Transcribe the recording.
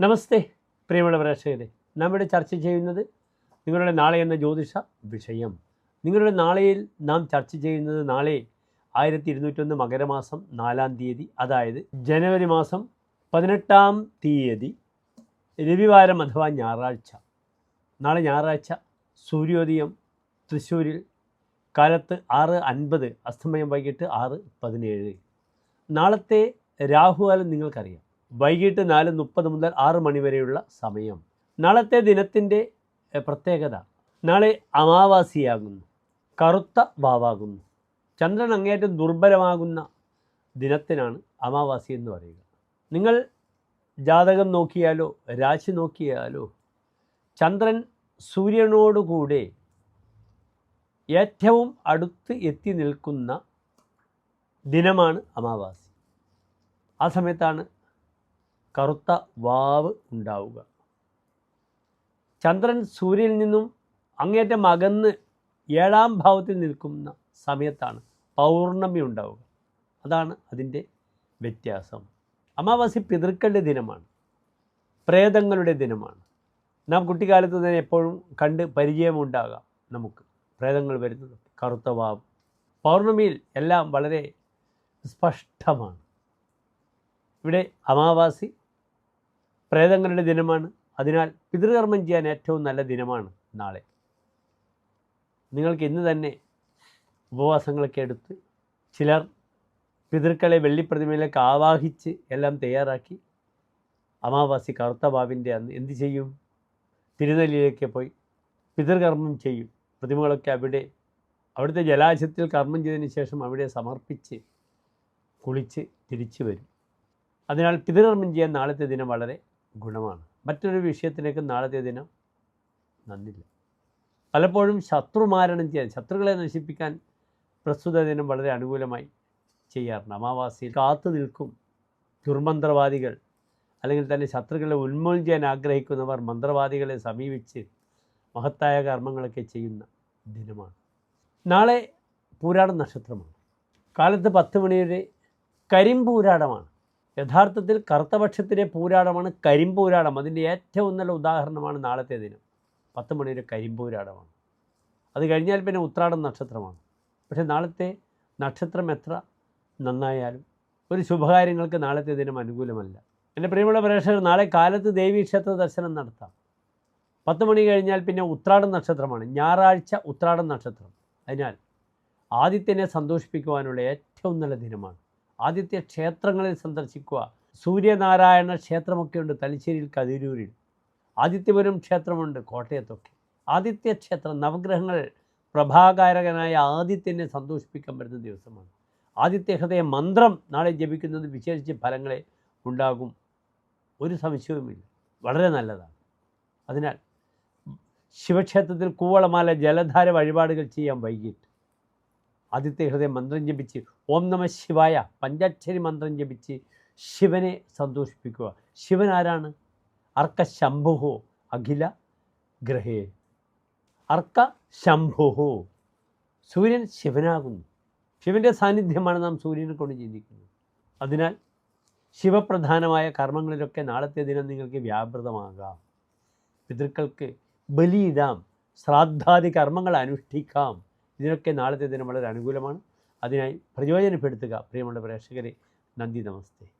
നമസ്തേ പ്രിയമുള്ള പ്രേക്ഷകരെ. നാം ചർച്ച ചെയ്യുന്നത് നിങ്ങളുടെ നാളെ എന്ന ജ്യോതിഷ വിഷയം. നിങ്ങളുടെ നാളെയിൽ നാം ചർച്ച ചെയ്യുന്നത് നാളെ ആയിരത്തി ഇരുന്നൂറ്റൊന്ന് മകരമാസം നാലാം തീയതി അതായത് ജനുവരി മാസം പതിനെട്ടാം തീയതി രവിവാരം അഥവാ ഞായറാഴ്ച. നാളെ ഞായറാഴ്ച സൂര്യോദയം തൃശ്ശൂരിൽ കാലത്ത് ആറ് അൻപത് അസ്തമയം വൈകിട്ട് ആറ് പതിനേഴ്. നാളത്തെ രാഹുകാലം നിങ്ങൾക്കറിയാം. വൈകിട്ട് നാല് മുപ്പത് മുതൽ ആറ് മണി വരെയുള്ള സമയം. നാളത്തെ ദിനത്തിന്റെ പ്രത്യേകത. നാളെ അമാവാസിയാകുന്നു. കറുത്ത വാവാകുന്നു. ചന്ദ്രൻ അങ്ങേറ്റം ദുർബലമാകുന്ന ദിനത്തിനാണ് അമാവാസി എന്ന് പറയുക. നിങ്ങൾ ജാതകം നോക്കിയാലോ രാശി നോക്കിയാലോ ചന്ദ്രൻ സൂര്യനോടുകൂടെ ഏറ്റവും അടുത്ത് എത്തി നിൽക്കുന്ന ദിനമാണ് അമാവാസി. ആ സമയത്താണ് കറുത്ത വാവ് ഉണ്ടാവുക. ചന്ദ്രൻ സൂര്യനിൽ നിന്നും അങ്ങേറ്റം അകന്ന് ഏഴാം ഭാവത്തിൽ നിൽക്കുന്ന സമയത്താണ് പൗർണമി ഉണ്ടാവുക. അതാണ് അതിന്റെ വ്യത്യാസം. അമാവാസി പിതൃക്കളുടെ ദിനമാണ്. പ്രേതങ്ങളുടെ ദിനമാണ്. നാം കുട്ടിക്കാലത്ത് തന്നെ എപ്പോഴും കണ്ട് പരിചയമുണ്ടാകാം നമുക്ക് പ്രേതങ്ങൾ വരുന്നത് കറുത്ത വാവ്. പൗർണമിയിൽ എല്ലാം വളരെ സ്പഷ്ടമാണ്. ഇവിടെ അമാവാസി പ്രേതങ്ങളുടെ ദിനമാണ്. അതിനാൽ പിതൃകർമ്മം ചെയ്യാൻ ഏറ്റവും നല്ല ദിനമാണ് നാളെ. നിങ്ങൾക്ക് ഇന്ന് തന്നെ ഉപവാസങ്ങളൊക്കെ എടുത്ത് ചിലർ പിതൃക്കളെ വെള്ളിപ്രതിമയിലേക്ക് ആവാഹിച്ച് എല്ലാം തയ്യാറാക്കി അമാവാസി കറുത്ത ബാബിന്റെ അന്ന് എന്ത് ചെയ്യും? തിരുനെല്ലിയിലേക്ക് പോയി പിതൃകർമ്മം ചെയ്യും. പ്രതിമകളൊക്കെ അവിടെ അവിടുത്തെ ജലാശയത്തിൽ കർമ്മം ചെയ്തതിന് ശേഷം അവിടെ സമർപ്പിച്ച് കുളിച്ച് തിരിച്ചു വരും. അതിനാൽ പിതൃകർമ്മം ചെയ്യാൻ നാളത്തെ ദിനം വളരെ ഗുണമാണ്. മറ്റൊരു വിഷയത്തിലേക്ക് നാളത്തെ ദിനം നന്ദില്ല. പലപ്പോഴും ശത്രുമാരണം ചെയ്യാൻ ശത്രുക്കളെ നശിപ്പിക്കാൻ പ്രസ്തുത ദിനം വളരെ അനുകൂലമായി ചെയ്യാറുണ്ട്. അമാവാസിയിൽ കാത്തു നിൽക്കും ദുർമന്ത്രവാദികൾ. അല്ലെങ്കിൽ തന്നെ ശത്രുക്കളെ ഉന്മൂലിക്കാൻ ആഗ്രഹിക്കുന്നവർ മന്ത്രവാദികളെ സമീപിച്ച് മഹത്തായ കർമ്മങ്ങളൊക്കെ ചെയ്യുന്ന ദിനമാണ്. നാളെ പൂരാട നക്ഷത്രമാണ് കാലത്ത് പത്ത് മണിവരെ കരിമ്പൂരാടമാണ്. യഥാർത്ഥത്തിൽ കറുത്തപക്ഷത്തിലെ പൂരാടമാണ് കരിമ്പൂരാടം അതിന്റെ ഏറ്റവും നല്ല ഉദാഹരണമാണ് നാളത്തെ ദിനം. പത്ത് മണിവരെ കരിമ്പൂരാടമാണ് അത് കഴിഞ്ഞാൽ പിന്നെ ഉത്രാടം നക്ഷത്രമാണ്. പക്ഷേ നാളത്തെ നക്ഷത്രം എത്ര? നന്നായാലും. ഒരു ശുഭകാര്യങ്ങൾക്ക് നാളത്തെ ദിനം അനുകൂലമല്ല. എന്റെ പ്രിയമുള്ള പ്രേക്ഷകർ നാളെ കാലത്ത് ദേവീക്ഷേത്ര ദർശനം നടത്താം. പത്ത് മണി കഴിഞ്ഞാൽ പിന്നെ ഉത്രാടം നക്ഷത്രമാണ്. ഞായറാഴ്ച ഉത്രാടം നക്ഷത്രം. അതിനാൽ ആദിത്യനെ സന്തോഷിപ്പിക്കുവാനുള്ള ഏറ്റവും നല്ല ദിനമാണ്. ആദിത്യ ക്ഷേത്രങ്ങളിൽ സന്ദർശിക്കുക. സൂര്യനാരായണ ക്ഷേത്രമൊക്കെ ഉണ്ട് തലശ്ശേരിയിൽ കതിരൂരിൽ. ആദിത്യപുരം ക്ഷേത്രമുണ്ട് കോട്ടയത്തൊക്കെ. ആദിത്യ ക്ഷേത്രം നവഗ്രഹങ്ങൾ പ്രഭാകാരകനായ ആദിത്യനെ സന്തോഷിപ്പിക്കാൻ പറ്റുന്ന ദിവസമാണ്. ആദിത്യ ഹൃദയ മന്ത്രം നാളെ ജപിക്കുന്നത് വിശേഷിച്ച് ഫലങ്ങളെ ഉണ്ടാകും. ഒരു സംശയവുമില്ല. വളരെ നല്ലതാണ്. അതിനാൽ ശിവക്ഷേത്രത്തിൽ കൂവളമാല ജലധാര വഴിപാടുകൾ ചെയ്യാൻ വൈകിട്ട് ആദിത്യ ഹൃദയം മന്ത്രം ജപിച്ച് ഓം നമ ശിവായ പഞ്ചാക്ഷരി മന്ത്രം ജപിച്ച് ശിവനെ സന്തോഷിപ്പിക്കുക. ശിവൻ ആരാണ്? അർക്ക ശംഭുഹോ അഖില ഗ്രഹേ. അർക്ക ശംഭുഹോ. സൂര്യൻ ശിവനാകുന്നു. ശിവന്റെ സാന്നിധ്യമാണ് നാം സൂര്യനെ കൊണ്ട് ചിന്തിക്കുന്നത്. അതിനാൽ ശിവപ്രധാനമായ കർമ്മങ്ങളിലൊക്കെ നാളത്തെ ദിനം നിങ്ങൾക്ക് വ്യാപൃതമാകാം. പിതൃക്കൾക്ക് ബലിയിടാം. ശ്രാദ്ധാദി കർമ്മങ്ങൾ അനുഷ്ഠിക്കാം. ഇതിനൊക്കെ നാളത്തെ ദിനം വളരെ അനുകൂലമാണ്. അതിനായി പ്രയോജനപ്പെടുത്തുക പ്രിയമുള്ള പ്രേക്ഷകരെ നന്ദി നമസ്തേ.